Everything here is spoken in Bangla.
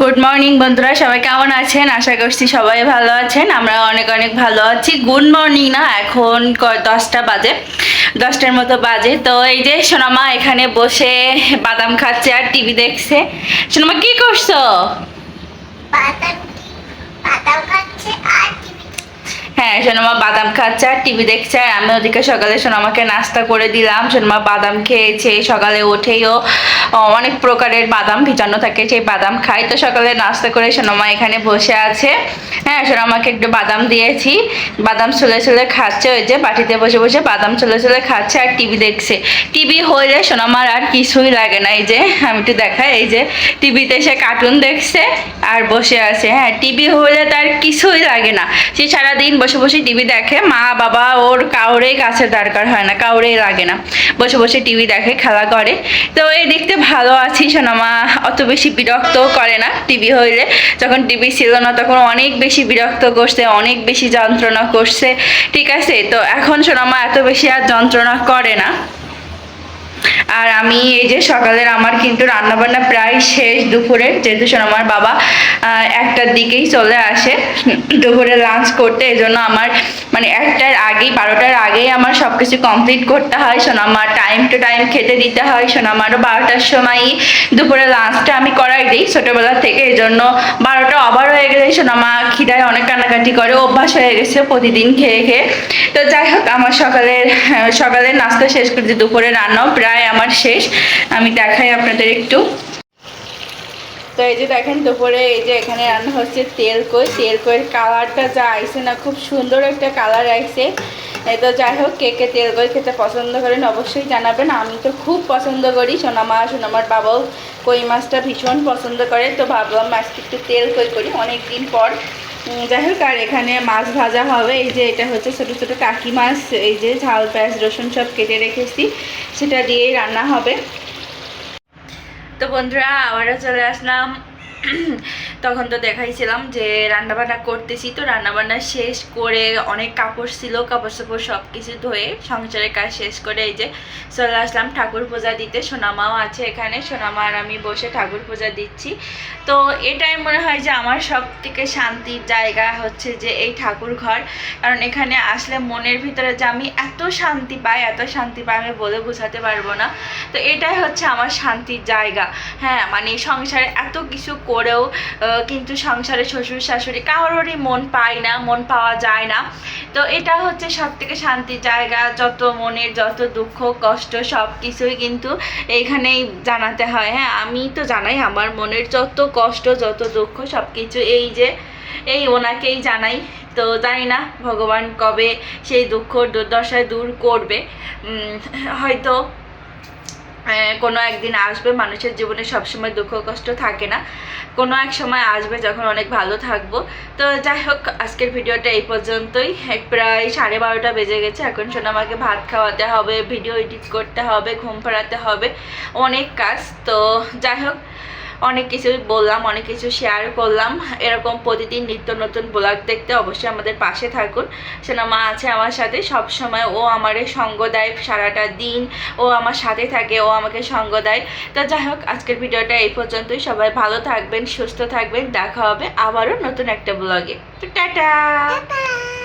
গুড মর্নিং বন্ধুরা, সবাই কেমন আছেন? আশা করছি সবাই ভালো আছেন। আমরা অনেক অনেক ভালো আছি। গুড মর্নিং না, এখন দশটা বাজে। দশটার মতো বাজে। তো এই যে সোনামা এখানে বসে বাদাম খাচ্ছে আর টিভি দেখছে। সোনামা, কি করছ বাদাম বাদাম খাচ্ছে আর টিভি হ্যাঁ সোনামা বাদাম খাচ্ছে আর টিভি দেখছে আর আমি ওদিকে সকালে সোনামাকে নাস্তা করে দিলাম। সোনামা বাদাম খেয়েছে সকালে উঠেইও ও, অনেক প্রকারের বাদাম ভিজানো থাকে সেই বাদাম খাই তো সকালে নাস্তা করে সোনামা এখানে বসে আছে। হ্যাঁ সোনামাকে একটু বাদাম দিয়েছি। বাদাম চলে চলে খাচ্ছে ওই যে বাটিতে বসে বসে বাদাম চলে চলে খাচ্ছে আর টিভি দেখছে। টিভি হইলে সোনামার আর কিছুই লাগে না এই যে আমি একটু দেখাই এই যে টিভিতে সে কার্টুন দেখছে আর বসে আছে। হ্যাঁ টিভি হইলে তার কিছুই লাগে না। সে সারাদিন বসে বসে বসে টিভি দেখে, মা, বাবা, ওর কাউরেই কাছে দরকার হয় না, কাউরেই লাগে না। বসে বসে টিভি দেখে, খেলা করে। তো এই দেখতে ভালো আছি, সোনামা। অত বেশি বিরক্ত করে না টিভি হইলে। যখন টিভি ছিল না, তখন অনেক বেশি বিরক্ত করছে, অনেক বেশি যন্ত্রণা করছে। ঠিক আছে? তো এখন সোনামা এত বেশি আর যন্ত্রণা করে না। আর আমি এই যে সকালের আমার কিন্তু রান্নাবান্না প্রায় শেষ দুপুরের যেহেতু আমার বাবা একটার দিকেই চলে আসে দুপুরে লাঞ্চ করতে। এই জন্য আমার মানে একটার আগেই, বারোটার আগেই আমার সব কিছু কমপ্লিট করতে হয়। সোনামার টাইম টু টাইম খেতে দিতে হয়। সোনামারও বারোটার সময়ই দুপুরে লাঞ্চটা আমি করাই দিই ছোটোবেলা থেকে। এই জন্য বারোটা ওভার হয়ে গেলে সোনামা খিদায় অনেক কান্নাকাটি করে, অভ্যাস হয়ে গেছে প্রতিদিন খেয়ে খেয়ে। তো যাই হোক, আমার সকালের সকালের নাস্তা শেষ করতে দুপুরে রান্নাও প্রায় আমার শেষ। আমি দেখাই আপনাদের একটু। তো এই যে দেখেন দুপুরে এই যে এখানে রান্না হচ্ছে তেল কই তেল কইয়ের কালারটা যা আইছে না, খুব সুন্দর একটা কালার এই তো যাই হোক, কে কে তেল কই খেতে পছন্দ করেন অবশ্যই জানাবেন। আমি তো খুব পছন্দ করি। সোনামা, সোনামার বাবাও কই মাছটা ভীষণ পছন্দ করে। তো ভাবলাম আজকে একটু তেল কই করি। অনেক দিন পর যাই হোক, আর এখানে মাছ ভাজা হবে। এই যে এটা হচ্ছে ছোটো ছোটো কাকি মাছ, এই যে ঝাল, পেঁয়াজ, রসুন সব কেটে রেখেছি। সেটা দিয়েই রান্না হবে। তো বন্ধুরা, আবারও চলে আসলাম। তখন তো দেখাইছিলাম যে রান্নাবান্না করতেছি, তো রান্নাবান্না শেষ করে অনেক কাপড় ছিল কাপড় চাপড় সব কিছু ধুয়ে সংসারের কাজ শেষ করে এই যে চলে আসলাম ঠাকুর পূজা দিতে। সোনামাও আছে এখানে, সোনামা আর আমি বসে ঠাকুর পূজা দিচ্ছি। তো এটাই মনে হয় যে আমার সব থেকে শান্তির জায়গা হচ্ছে যে এই ঠাকুর ঘর। কারণ এখানে আসলে মনের ভিতরে যে আমি এত শান্তি পাই, এত শান্তি পাই আমি বলে বোঝাতে পারব না। তো এটাই হচ্ছে আমার শান্তির জায়গা। হ্যাঁ মানে সংসারে এত কিছু করেও কিন্তু সংসারে শ্বশুর শাশুড়ি কারোরই মন পায় না, মন পাওয়া যায় না। তো এটা হচ্ছে সব থেকে শান্তির জায়গা, যত মনের যত দুঃখ, কষ্ট সব কিছুই কিন্তু এইখানেই জানাতে হয়। হ্যাঁ আমি তো জানাই, আমার মনের যত কষ্ট, যত দুঃখ সব কিছু এই যে, এই ওনাকেই জানাই। তো জানি না ভগবান কবে সেই দুঃখ দুর্দশায় দূর করবে। হয়তো কোনো একদিন আসবে, মানুষের জীবনে সবসময় দুঃখ কষ্ট থাকে না। কোনো এক সময় আসবে যখন অনেক ভালো থাকব। তো যাই হোক, আজকের ভিডিওটা এই পর্যন্তই। প্রায় সাড়ে বারোটা বেজে গেছে। এখন শোনো আমাকে ভাত খাওয়াতে হবে, ভিডিও এডিট করতে হবে, ঘুম পাড়াতে হবে। অনেক কাজ। তো যাই হোক অনেক কিছু বললাম, অনেক কিছু শেয়ার করলাম। এরকম প্রতিদিন নিত্য নতুন ব্লগ দেখতে অবশ্যই আমাদের পাশে থাকুন। সোনামা আছে আমার সাথে সব সময় ও আমারে সঙ্গ দেয় সারাটা দিন। ও আমার সাথে থাকে, ও আমাকে সঙ্গ দেয়। তো যাই হোক, আজকের ভিডিওটা এই পর্যন্তই। সবাই ভালো থাকবেন, সুস্থ থাকবেন। দেখা হবে আবারও নতুন একটা ব্লগে তো টাটা!